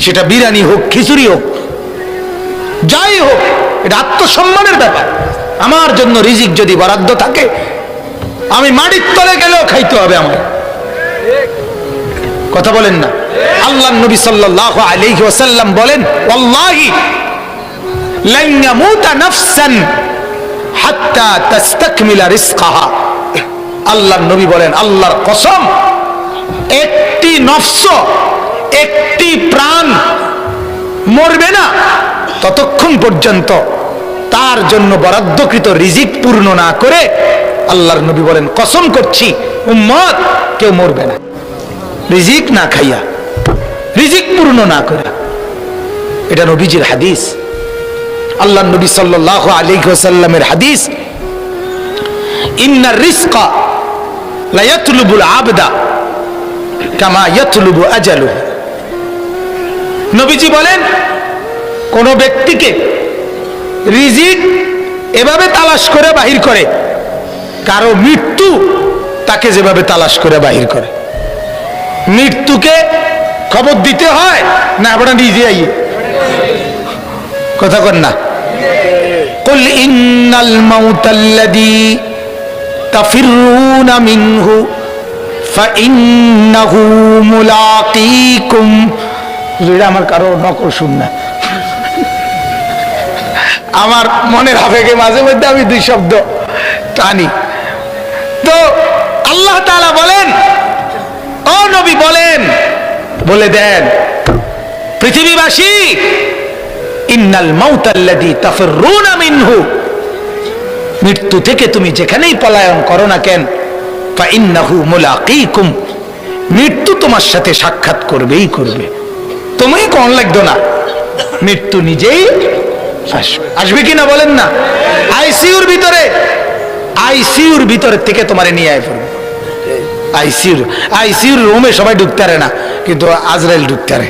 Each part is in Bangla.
সেটা বিরিয়ানি হোক, খিচুড়ি হোক, যাই হোক, এটা আত্মসম্মানের ব্যাপার। আমার জন্য রিজিক যদি বরাদ্দ থাকে, আমি মাটির তলে গেলেও খাইতে হবে আমার কথা বলেন না। আল্লাহ নবী সাল্লাল্লাহু আলাইহি ওয়াসাল্লাম বলেন রিজকাহা। আল্লাহর নবী বলেন, আল্লাহর কসম, একটি নফস একটি প্রাণ মরবে না। ততক্ষণ পর্যন্ত তার জন্য বরাদ্দকৃত রিজিক পূর্ণ না করে আল্লাহর নবী বলেন, কসম করছি, উম্মত, কেউ মরবে না। রিজিক না খাইয়া, রিজিক পূর্ণ না করে। এটা নবীজির হাদিস। আল্লাহ নবী সাল্লাহ আলী সাল্লামের হাদিস ইন্নার রিস্কা লায়াতলুবুল আবদা কামা ইয়াতলুবু আজালু নবীজি বলেন কোন ব্যক্তিকে রিজিক এভাবে তালাশ করে বাহির করে কারো মৃত্যু তাকে যেভাবে তালাশ করে বাহির করে মৃত্যুকে খবর দিতে হয় না আমরা নিজে আইয়ে কথা কর না قل إن الموت الذي تفرون منه فإنه ملاقيكم আমার কারও নকল শুন না। আমার মনের আবেগে মাঝে মধ্যে আমি দুই শব্দ টানি। তো আল্লাহ বলেন, ও নবী বলেন, বলে দেন, পৃথিবীবাসী, ইন্নাল মাউতাল্লাযী তাফররুনা মিনহু। মৃত্যু থেকে তুমি যেখানেই পলায়ন করো না কেন, ফাইন্নাহু মুলাকীকুম। মৃত্যু তোমার সাথে সাক্ষাৎ করবেই করবে। তুমি কোন লাগতো না? মৃত্যু নিজেই আসবে আসবে কি না বলেন না? আইসিইউর ভিতরে আইসিইউর ভিতরে থেকে তোমারে নিয়ে আয় পড়বে আইসিইউর আইসিইউর রুমে সবাই ঢুকতে পারে না, কিন্তু আজরাইল ঢুকতে পারে।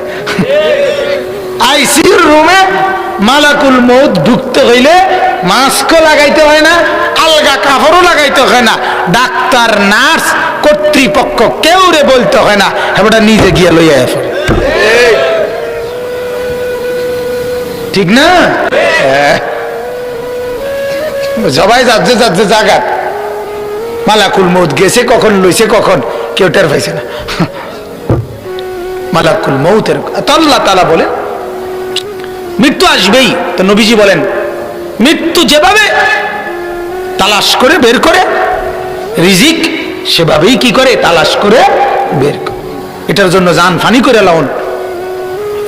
আইসিইউর রুমে মালাকুল মৌত ঢুকতে হইলে মাস্কও লাগাইতে হয় না, আলগা কাপড়ও লাগাইতে হয় না, ডাক্তার, নার্স, কর্তৃপক্ষ কেউ রে বলতে হয় না, এবারটা নিজে গিয়ে লইয়া পড়ে ঠিক না? হ্যাঁ। সবাই যাচ্ছে যাচ্ছে, জাগাত। মালাকুল মৌত গেছে কখন, লইছে কখন, কেউ টের পাইছে না। মালাকুল মৌতের আল্লাহ তালা বলেন, মৃত্যু আসবেই। তো নবীজি বলেন, মৃত্যু যেভাবে তালাশ করে বের করে, রিজিক সেভাবেই কি করে? তালাশ করে বের করে। এটার জন্য জান ফানি করে লাউন।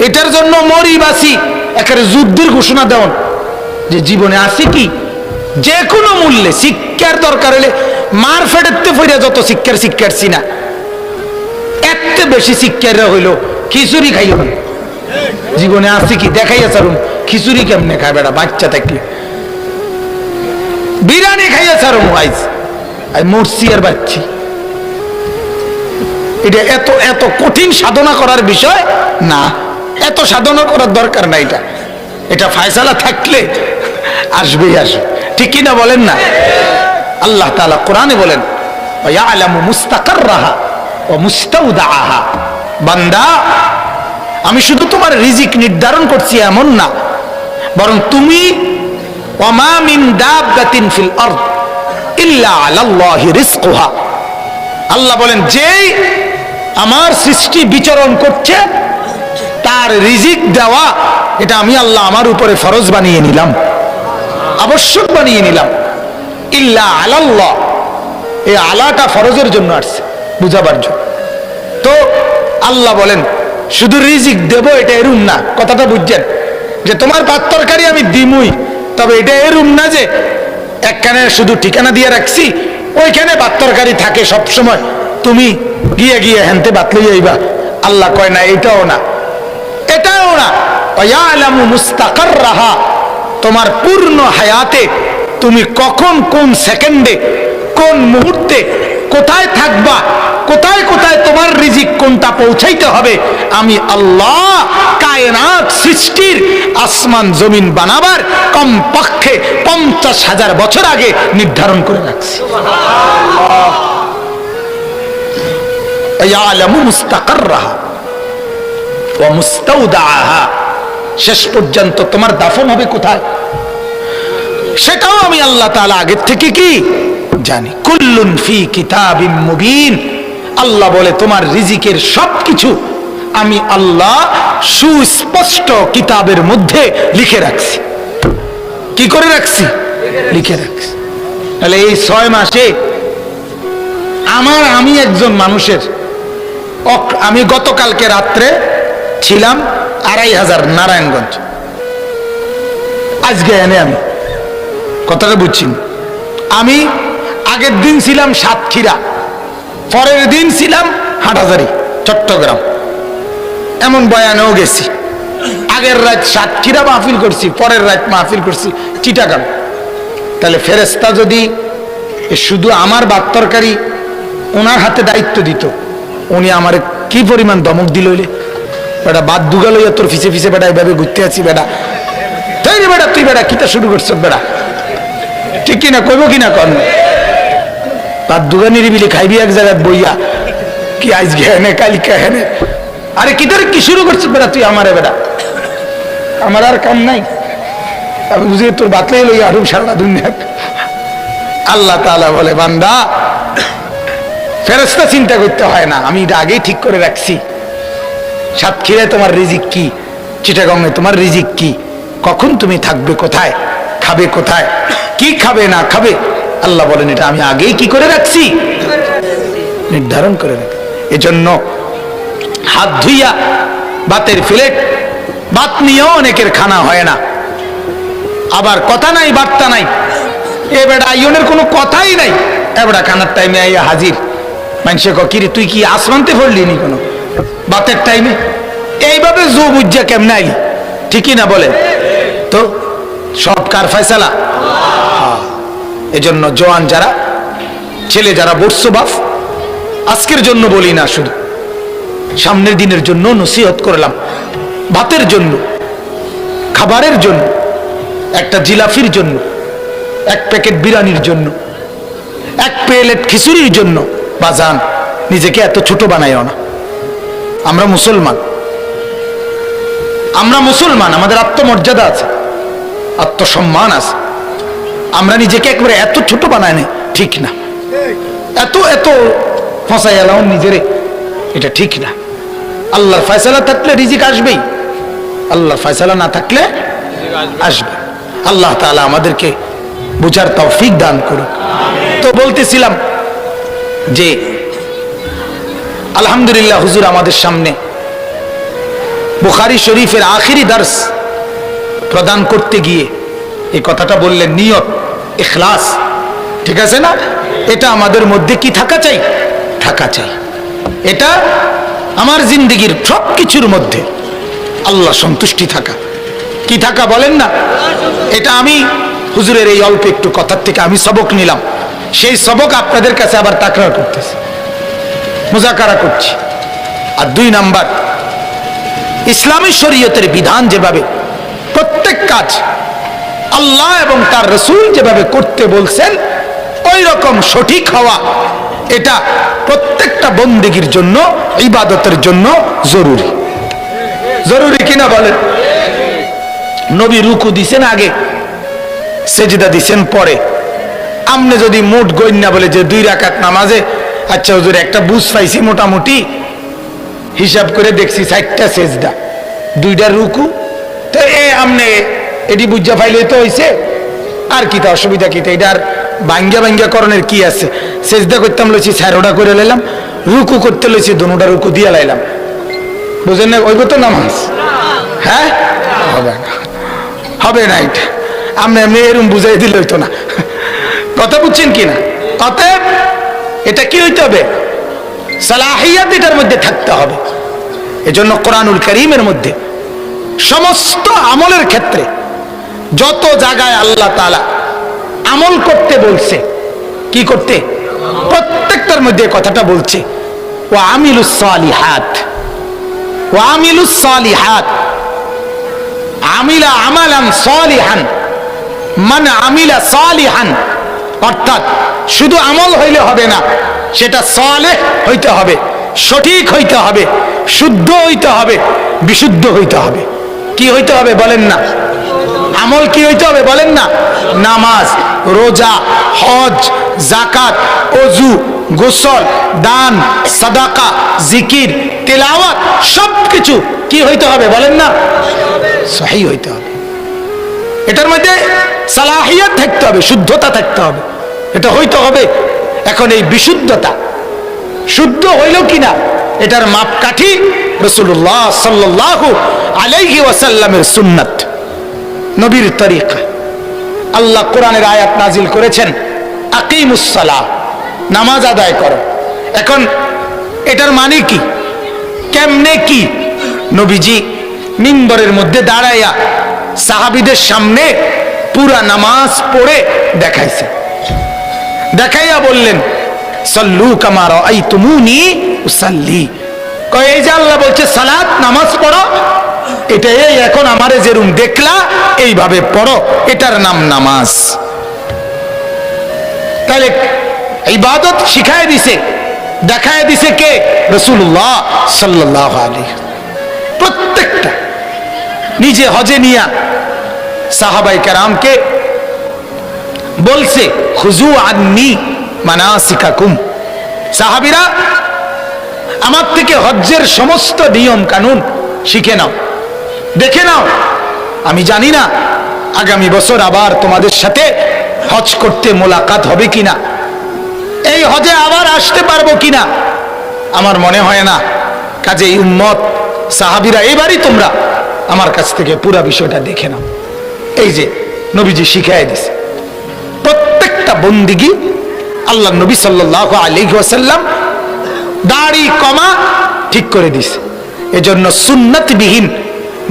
এটার জন্য মরি বাসি একেবারে যুদ্ধের ঘোষণা দেওয়ান। যে জীবনে আছে কি? যে কোনো মূল্যে শিক্ষার দরকার হলে মার ফেটেতে ফিরে যত শিক্ষার শিক্ষার্থী না এত বেশি শিক্ষাররা হইল খিচুড়ি খাইও না। জীবনে আছে কি? দেখাইয়া চারুন খিচুড়ি কেমনে খায় বেড়া বাচ্চা থাকলে। বিরিয়ানি খাইয়া চারুন আইজ আই মরছি আর বাচ্চি। এটা এত এত কঠিন সাধনা করার বিষয় না। এত সাধনা করার দরকার না এটা। এটা ফায়সালা থাকলে আসবেই আসবে। ঠিক কিনা বলেন না? আল্লাহ তাআলা কোরআনে বলেন মুস্তাকাররাহা ও মুস্তাউদাহা বান্দা, আমি শুধু তোমার রিজিক নির্ধারণ করছি এমন না, বরং তুমি আরদ ইল্লা আল্লাহ বলেন, যেই আমার সৃষ্টি বিচরণ করছে তার রিজিক দেওয়া, এটা আমি আল্লাহ আমার উপরে ফরজ বানিয়ে নিলাম। আবশ্যক বানিয়ে নিলাম। ইল্লা আলাল্লাহ। এই আলাটা ফরজের জন্য আসছে, বুঝাবার জন্য। তো আল্লাহ বলেন, শুধু রিজিক দেব, এটা এরুম না। কথাটা বুঝছেন? যে তোমার ভাত তরকারি আমি দিমুই, তবে এটা এরুম না যে একখানে শুধু ঠিকানা দিয়ে রাখছি, ওইখানে ভাত তরকারি থাকে সব সময় তুমি গিয়ে গিয়ে হেনতে বাত যাইবা আল্লাহ কয়, না, এটাও না। এটাও না। মুস্তাকার রাহা তোমার পূর্ণ হায়াতে তুমি কখন কোন সেকেন্ডে, কোন মুহূর্তে কোথায় থাকবা, কোথায় কোথায় তোমার রিজিক কোনটা পৌঁছাইতে হবে, আমি আল্লাহ কায়নাত সৃষ্টির আসমান জমিন বানাবার কমপক্ষে পঞ্চাশ হাজার বছর আগে নির্ধারণ করে রাখছি। মুস্তাকার রাহা শেষ পর্যন্ত তোমার দাফন হবে কোথায়? সেটাও আমি আল্লাহ তাআলা আগের থেকে কি? জানি। কুল্লুন ফি কিতাবিম মুবিন। আল্লাহ বলে, তোমার রিজিকের সবকিছু আমি আল্লাহ সুস্পষ্ট কিতাবের মধ্যে লিখে রাখছি। কি করে রাখছি? লিখে রাখছি। তাহলে এই ছয় মাসে আমার, আমি একজন মানুষের আমি গতকালকে রাত্রে ছিলাম আড়াই হাজার নারায়ণগঞ্জ। আজকে এনে আমি কথাটা বুঝছি আমি আগের দিন ছিলাম সাতক্ষীরা, পরের দিন ছিলাম হাটহাজারি, চট্টগ্রাম। এমন বয়ানেও গেছি। আগের রাত সাতক্ষীরা মাহফিল করছি, পরের রাত মাহফিল করছি চিটাগাং। তাহলে ফেরেস্তা যদি শুধু আমার বাদ তরকারি ওনার হাতে দায়িত্ব দিত, উনি আমার কি পরিমাণ দমক দিল বেটা, বাদ দুগা লইয়া তোর ফিসে ফিসে বেটা এভাবে ঘুরতে আছি বেটা। তাই রে বেটা, তুই বেটা, কিতা শুরু করছ বেটা? ঠিক কিনা, কইব কিনা কন? বাদ দুগা নিরিবিলি খাইবি এক জায়গায় বইয়া। কি আজ ঘেনে কালিকা হেনে? আরে কি কি শুরু করছিস বেটা তুই আমারে বেটা? আমার আর কাম নাই। আমি বুঝি তোর বাতলাই লই আরও সারা দুনিয়া আল্লাহ তাআলা বলে, বান্দা ফেরেস্তা চিন্তা করতে হয় না। আমি এটা আগেই ঠিক করে রাখছি। সাতক্ষীরায় তোমার রিজিক কি? চিটাগঙ্গে তোমার রিজিক কি? কখন তুমি থাকবে কোথায়? খাবে কোথায়? কি খাবে, না খাবে? আল্লাহ বলেন, এটা আমি আগেই কি করে রাখছি? নির্ধারণ করে রাখি এজন্য হাত ধুইয়া বাতের ফিলেট, বাত নিয়েও অনেকের খানা হয় না। আবার কথা নাই, বার্তা নাই। এ বেটা আইনের কোনো কথাই নাই। এ খানার টাইমে আইয়া হাজির। মানুষে কিরে তুই কি আসমানতে পড়লি নি কোনো? বাতের টাইমে এইভাবে জো বুঝা কেমনে আইলি? ঠিকই না বলে? তো, সব কার ফয়সালা? হ্যাঁ। এজন্য জোয়ান যারা, ছেলে যারা বর্ষ বাফ আজকের জন্য বলি না শুধু। সামনের দিনের জন্য নসিহত করলাম। ভাতের জন্য, খাবারের জন্য, একটা জিলাফির জন্য, এক প্যাকেট বিরিয়ানির জন্য, এক প্লেট খিচুড়ির জন্য। বাজান, নিজেকে এত ছোট বানাইও না। আমরা মুসলমান। আমরা মুসলমান, আমাদের আত্মমর্যাদা আছে, আত্মসম্মান আছে। আমরা নিজেকে একবারে এত ছোট বানাই না ঠিক না। এত এত ফসাই এলাম নিজেরে, এটা ঠিক না। আল্লাহর ফয়সালা থাকলে রিজিক আসবেই। আল্লাহর ফয়সালা না থাকলে আসবে। আল্লাহ তাআলা আমাদেরকে বুঝার তৌফিক দান করুক। তো বলতেছিলাম যে আলহামদুলিল্লাহ, হুজুর আমাদের সামনে বুখারি শরীফের আখিরি দার্স প্রদান করতে গিয়ে এই কথাটা বললেন, নিয়ত, ইখলাস, ঠিক আছে না? এটা আমাদের মধ্যে কি থাকা চাই? থাকা চাই। এটা আমার জিন্দগির সব কিছুর মধ্যে আল্লাহ সন্তুষ্টি থাকা। কি থাকা বলেন না? এটা আমি, হুজুরের এই অল্প একটু কথার থেকে আমি সবক নিলাম। সেই সবক আপনাদের কাছে আবার তাকরার করতেছি। মুজাকারা করছি। আর দুই নাম্বার, ইসলামী শরীয়তের বিধান যেভাবে প্রত্যেক কাজ আল্লাহ এবং তার রসুল যেভাবে করতে বলছেন ওই রকম সঠিক হওয়া এটা প্রত্যেকটা বন্দিগির জন্য, ইবাদতের জন্য জরুরি। জরুরি কিনা বলেন? নবী রুকু দিছেন আগে, সেজদা দিছেন পরে। আমনে যদি মোট গণ্যা বলে যে দুই রাকাত নামাজে আচ্ছা হুজুর, একটা বুঝ পাইছি মোটামুটি। হিসাব করে দেখছি চারটা সেজদা। দুইটা রুকু। তো এ আমনে এটি বুঝা পাইলে তো হইছে। আর কি তা অসুবিধা কি তা? এটার বাঙ্গা বাঙ্গা করণের কি আছে? সেজদা করতাম লইছি স্যারোটা করে লাইলাম। রুকু করতে লইছি দোনোটা রুকু দিয়ে লাইলাম। বুঝেন না ওইব তো নামাজ? হ্যাঁ? হবে না। হবে না এটা। আমরা এমনি এরম বুঝাই দিলে হইতো না। কথা বুঝছেন কি না? অতএব এটা কি হইতে হবে? সালাহিয়াত এটার মধ্যে থাকতে হবে। এজন্য কোরআনুল করিমের মধ্যে সমস্ত আমলের ক্ষেত্রে যত জায়গায় আল্লাহ তালা আমল করতে বলছে, কি করতে? প্রত্যেকটার মধ্যে কথাটা বলছে ও আমিলুস সালিহাত। ও আমিলুস সালিহাত। আমিলা আমালান সালিহান। মান আমিলা সালিহান। অর্থাৎ শুধু আমল হইলে হবে না, সেটা সালেহ হইতে হবে, সঠিক হইতে হবে, শুদ্ধ হইতে হবে, বিশুদ্ধ হইতে হবে। কি হইতে হবে বলেন না? আমল কি হইতে হবে বলেন না? নামাজ, রোজা, হজ জাকাত অজু, গোসল, দান, সাদাকা, জিকির, তেলাওয়াত সব কিছু কি হইতে হবে বলেন না? সহি হইতে হবে। এটার মধ্যে সালাহিয়াত থাকতে হবে, শুদ্ধতা থাকতে হবে। এটা হইতে হবে এখন এই বিশুদ্ধতা। শুদ্ধ হইল কিনা, এটার মাপকাঠি রসুল্লাহ সাল্লাহ আলাইহি ওয়াসাল্লামের সুন্নাত, নবীর তরিকা। আল্লাহ কোরআনের আয়াত নাজিল করেছেন আকিমুসালাহ নামাজ আদায় করো। এখন এটার মানে কি? কেমনে কি? নবীজি মিম্বরের মধ্যে দাঁড়াইয়া সাহাবিদের সামনে পুরা নামাজ পড়ে দেখাইছে। দেখাইয়া বললেন, সল্লু কামার আই তুমুনি উসাল্লি। কয়, এই যে আল্লাহ বলছে, সালাত, নামাজ পড়ো। এটা এই, এখন আমারে যেরুম দেখলা, এইভাবে পড়ো। এটার নাম নামাজ। তাহলে ইবাদত শিখায় দিছে। দেখায় দিছে কে? রসুল্লাহ সাল্লাহ আলী প্রত্যেকটা। নিজে হজে নিয়া সাহাবাই কারামকে বলছে খুজু আন্নি মানাসিকাকুম। সাহাবিরা, আমার থেকে হজ্জের সমস্ত নিয়ম কানুন শিখে নাও, দেখে নাও। আমি জানি না আগামী বছর আবার তোমাদের সাথে হজ করতে মোলাকাত হবে কিনা। এই হজে আবার আসতে পারব কিনা? আমার মনে হয় না। কাজে উম্মত, সাহাবিরা, এবারই তোমরা আমার কাছ থেকে পুরা বিষয়টা দেখে নাও। এই যে নবীজি শিখাই দিছে। প্রত্যেকটা বন্দিগি আল্লাহ নবী সাল্লাহ আলী ওয়াসাল্লাম দাড়ি, কমা ঠিক করে দিছে। এজন্য সুন্নতবিহীন,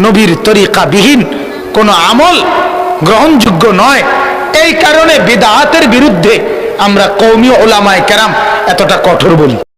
নবীর তরিকাবিহীন কোনো আমল গ্রহণযোগ্য নয়। এই কারণে বেদাহাতের বিরুদ্ধে আমরা কৌমি ওলামায় কেরাম এতটা কঠোর বলি।